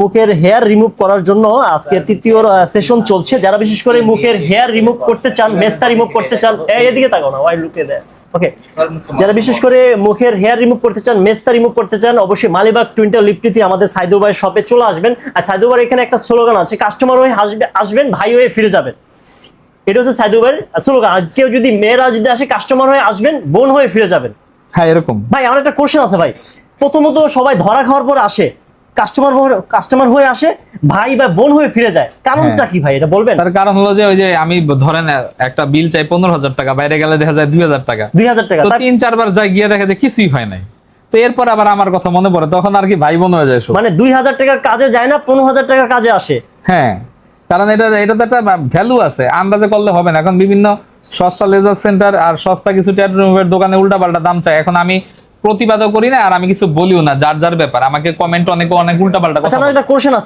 মুখের hair remove করার জন্য আজকে তৃতীয় সেশন চলছে। যারা বিশেষ করে মুখের হেয়ার রিমুভ করতে চান মেস্তা রিমুভ করতে চান এদিকে তাকাও না ওয়াইড লুকে দেয় ওকে যারা বিশেষ করে মুখের হেয়ার রিমুভ করতে চান মেস্তা রিমুভ করতে চান অবশ্যই মালিবাগ টুইন্টার লিপটিতে আমাদের সাইদু ভাই শপে চলে আসবেন। আর সাইদু ভাই এখানে একটা স্লোগান আছে কাস্টমার হয়ে আসবে আসবেন ভাই হয়ে ফিরে যাবেন। এটা হচ্ছে সাইদু ভাইয়ের স্লোগান আর কেউ যদি মেয়েরা যদি আসে কাস্টমার হয়ে আসবেন বোন হয়ে ফিরে যাবেন। হ্যাঁ এরকম। ভাই আমার একটা কোশ্চেন আছে ভাই। প্রথমত সবাই ধরা খাওয়ার পর আসে। কাস্টমার কাস্টমার হয়ে আসে ভাই বা বোন হয়ে ফিরে যায়। কারণটা হ্যাঁ। কি ভাই? এটা বলবেন? তার কারণ হলো যে ওই যে আমি ধরেন একটা বিল চাই পনেরো হাজার টাকা বাইরে গেলে দেখা যায় দুই হাজার টাকা। দুই হাজার টাকা। তিন চারবার যাই গিয়ে দেখা যায় কিছুই হয় নাই। তো এরপর আবার আমার কথা মনে পড়ে তখন আর কি ভাই বোন হয়ে যায় মানে দুই হাজার টাকার কাজে যায় না পনেরো হাজার টাকার কাজে আসে। হ্যাঁ কারণ এটা এটা তো একটা ভ্যালু আছে আন্দাজে করলে হবে না। এখন বিভিন্ন সস্তা লেজার সেন্টার আর সস্তা কিছু দোকানে উল্টাপাল্টা দাম চাই। এখন আমি প্রতিবাদও করি না আর আমি কিছু বলিও না যার যার ব্যাপার আমাকে কমেন্ট অনেকে অনেক উল্টাপাল্টা পাল্টা কথা। একটা কোশ্চেন আছে